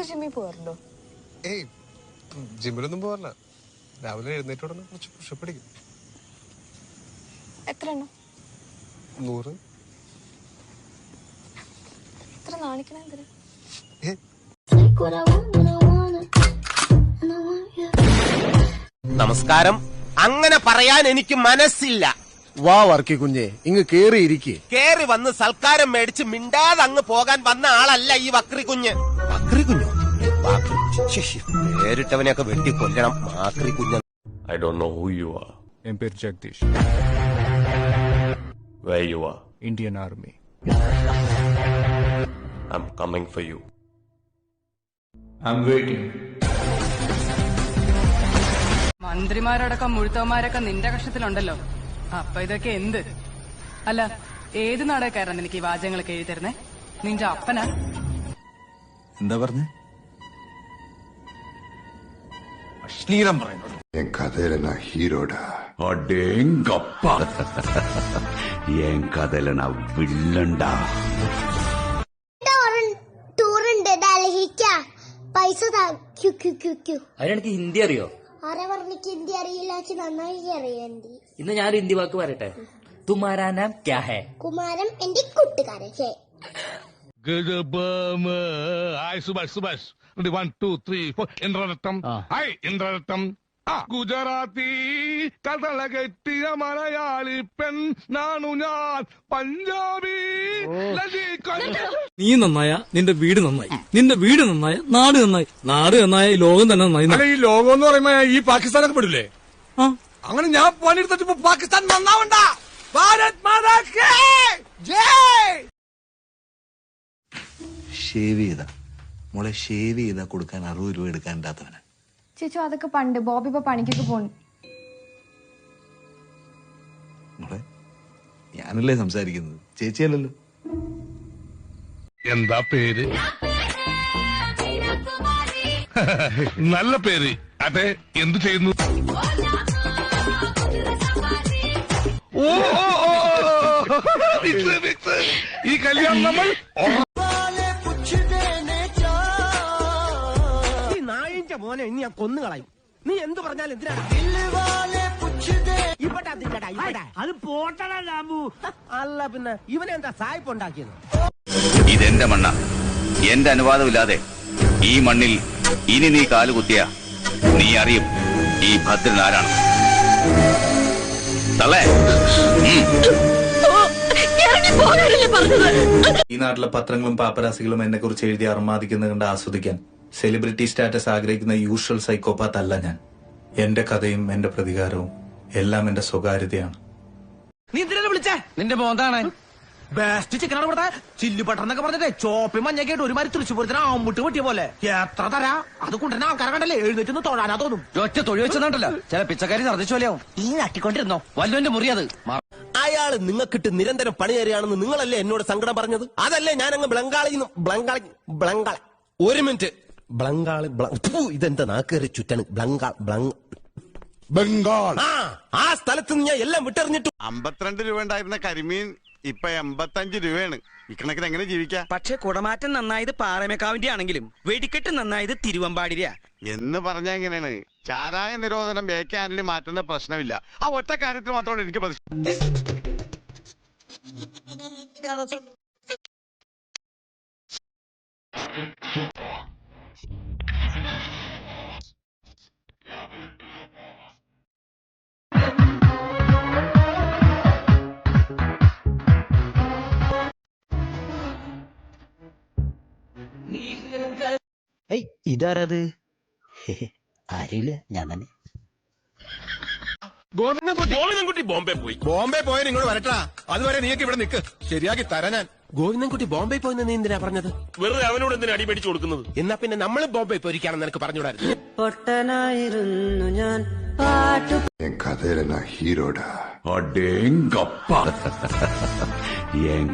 ഇപ്പൊ ജിമ്മിൽ പോകാറുണ്ടോ? ഏയ് ജിമ്മിലൊന്നും പോകാറില്ല. രാവിലെ എഴുന്നേറ്റ് ഉടനെ കുറച്ച് പുഷപ്പ് അടിക്കും. എത്ര എണ്ണം? നൂറ്. ഇത്ര നാണിക്കണ എന്തിനാ? ഏ. നമസ്കാരം. അങ്ങനെ പറയാൻ എനിക്ക് മനസ്സില്ല. വാ വർക്കി കുഞ്ഞെ ഇങ്ങ് കേറിയിരിക്കെ. കേറി വന്ന് സൽക്കാരം മേടിച്ച് മിണ്ടാതെ അങ്ങ് പോകാൻ വന്ന ആളല്ല ഈ വക്രി കുഞ്ഞ്. മാക്രി കുഞ്ഞോ നേരിട്ടവനെയൊക്കെ വെട്ടി കൊല്ലണം മാക്രി കുഞ്ഞ I don't know who you are M പേര് Jagadeesh Where you are? Indian Army. I'm coming for you. I'm waiting. മന്ത്രിമാരടക്കം മുഴുത്തവന്മാരൊക്കെ നിന്റെ കക്ഷത്തിലുണ്ടല്ലോ അപ്പൊ ഇതൊക്കെ എന്ത് അല്ല ഏത് നാടകക്കാരാണ് നിനക്ക് ഈ വാചകങ്ങളൊക്കെ എഴുതി തരുന്നേ നിന്റെ അപ്പനാ എന്താ പറഞ്ഞ അശ്ലീലം പറയുന്നു என் கதையில நான் ஹீரோடா అడేంగప్ప ఏం కదలన విల్లండా ടൂറുണ്ട് ഡൽഹിക്ക പൈസ താ ക്യു ക്യു ക്യു ക്യു അതിനെനിക്ക് ഹിന്ദി അറിയോ ആരെ പറഞ്ഞിക്ക് ഹിന്ദി അറിയില്ല എനിക്ക് നന്നായി അറിയാം ഹിന്ദി ഇന്ന് ഞാൻ ഹിന്ദി വാക്ക് പറയട്ടെ തുമാരാ നാം ക്യാ ഹേ കുമാരൻ എന്റെ കൂട്ടുകാരൻ ശേ Subhash Subhash. One two three four ഇന്ദ്രരത്തം ഹൈ ഇന്ദ്രരത്തം ഗുജറാത്തി കഥള കെട്ടിയ മലയാളി പെൺ. നാണു ഞാൻ പഞ്ചാബി. നീ നന്നായ നിന്റെ വീട് നന്നായി. നിന്റെ വീട് നന്നായ നാട് നന്നായി. നാട് നന്നായ ലോകം തന്നെ നന്നായി. ഈ ലോകം എന്ന് പറയുമ്പോ ഈ പാകിസ്ഥാനൊക്കെ പെടില്ലേ? അങ്ങനെ ഞാൻ പണിയെടുത്തിട്ട് പാകിസ്ഥാൻ നന്നാവണ്ട. ഭാരത് മാതാ ജയ്! ഷേവ് ചെയ്ത മോളെ ഷേവ് ചെയ്താ കൊടുക്കാൻ അറുപത് രൂപ എടുക്കാൻ ഇല്ലാത്തവന് ചേച്ചു അതൊക്കെ പണ്ട് ബോബി ഇപ്പൊ പണിക്കൊക്കെ പോണു മോളെ ഞാനല്ലേ സംസാരിക്കുന്നത് ചേച്ചിയല്ലല്ലോ എന്താ പേര് നല്ല പേര് അതെ എന്തു ചെയ്യുന്നു ഓ ഓ, ഓ, ഓ, മിക്സ്, മിക്സ്. ഈ കല്യാണം നമ്മൾ നായിന്റെ മോനെ ഇനി ഞാൻ കൊന്നു കളയും. നീ എന്ത് പറഞ്ഞാലും എന്തിനാണ്? ഇവിടെ അതിന്റെടാ, ഇവിടെ. അത് പോട്ടടാ ലാബു. അല്ല പിന്നെ ഇവനെന്താ സായിപ്പ് ഉണ്ടാക്കിയത്? ഇതെന്റെ മണ്ണ. എന്റെ അനുവാദമില്ലാതെ ഈ മണ്ണിൽ ഇനി നീ കാലുകുത്തിയ നീ അറിയും ഈ ഭദ്രൻ ആരാണ്. തള്ളേ. ഈ നാട്ടിലെ പത്രങ്ങളും പാപ്പരാസികളും എന്നെ കുറിച്ച് എഴുതി അർമാദിക്കുന്നത് കണ്ട് ആസ്വദിക്കാൻ. സെലിബ്രിറ്റി സ്റ്റാറ്റസ് ആഗ്രഹിക്കുന്ന യൂഷ്വൽ സൈക്കോപാത്ത് അല്ല ഞാൻ. എന്റെ കഥയും എന്റെ പ്രതികാരവും എല്ലാം എന്റെ സ്വകാര്യതയാണ്. നീ എന്തിനാ വിളിച്ചേ? നിന്റെ മോന്താണ് ബെസ്റ്റ് ചിക്കനാണ് ഇവിടെ ചില്ലി ബട്ടർ എന്നൊക്കെ പറഞ്ഞിട്ടേ ചോപ്പി മഞ്ഞൊക്കെ ആയിട്ട് ഒരുമാതിരി തൃശ്ശൂരത്തിന് ആമ്പുട്ട് വെട്ടിയ പോലെ. എത്ര തരാ? അത് കൊണ്ടുവരുന്ന ആൾക്കാരെ കണ്ടല്ലേ? എഴുന്നേറ്റ് നിന്ന് തൊഴാനാ തോന്നും. ഒറ്റ തൊഴി വെച്ചെന്നുണ്ടല്ലോ. ചില പിച്ചക്കാരി ഛർദ്ദിച്ചു പോലെയാവും. ഈ നട്ടിക്കൊണ്ടിരുന്നോ വല്ലുവിന്റെ മുറി അത്. അയാൾ നിങ്ങൾക്കിട്ട് നിരന്തരം പണി തരികയാണെന്ന് നിങ്ങളല്ലേ എന്നോട് സങ്കടം പറഞ്ഞത്? അതല്ലേ ഞാൻ അങ്ങ് ബ്ലങ്കാളി ബ്ലങ്കാളി ബ്ലങ്കാളി ഒരു മിനിറ്റ്. ബ്ലങ്കാളി ഇതെന്താ നാക്കേറി ചുറ്റാണ് ബ്ലങ്കാൾ ബംഗാൾ. ആ സ്ഥലത്ത് ഞാൻ എല്ലാം വിട്ടെറിഞ്ഞിട്ടു. അമ്പത്തിരണ്ട് രൂപ ഉണ്ടായിരുന്ന കരിമീൻ ഇപ്പൊ എൺപത്തഞ്ച് രൂപയാണ്. ഇക്കണക്കിന് എങ്ങനെ ജീവിക്കാം? പക്ഷെ കുടമാറ്റം നന്നായത് പാറമേക്കാവിന്റെ ആണെങ്കിലും വെടിക്കെട്ട് നന്നായത് തിരുവമ്പാടിരിയാ എന്ന് പറഞ്ഞാ എങ്ങനെയാണ്? ചാരായ നിരോധനം ബേക്കാനിൽ മാറ്റുന്ന പ്രശ്നമില്ല. ആ ഒറ്റ കാര്യത്തിൽ മാത്രമാണ് എനിക്ക് പ്രശ്നം ഇതാരത്? ആരില്ല ഞാൻ തന്നെ. ഗോവിന്ദൻകുട്ടി. ബോംബെ പോയി. ബോംബെ പോയ നിങ്ങൾ വരട്ടാ. അതുവരെ നീക്ക് ഇവിടെ നിൽക്ക് ശരിയാക്കി തരാൻ ഞാൻ. ഗോവിന്ദൻകുട്ടി ബോംബെ പോയിന്ന് നീ എന്തിനാ പറഞ്ഞത്? വെറുതെ അവനോട് എന്തിനാ അടിപേടിച്ചു കൊടുക്കുന്നത്? എന്നാ പിന്നെ നമ്മൾ ബോംബെ പോയിരിക്കാണെന്ന് നിനക്ക് പറഞ്ഞുകൂടായിരുന്നു? പൊട്ടനായിരുന്നു ഞാൻ. പാട്ട് என் கதையில நான் ஹீரோடா அடேங்கப்பா என்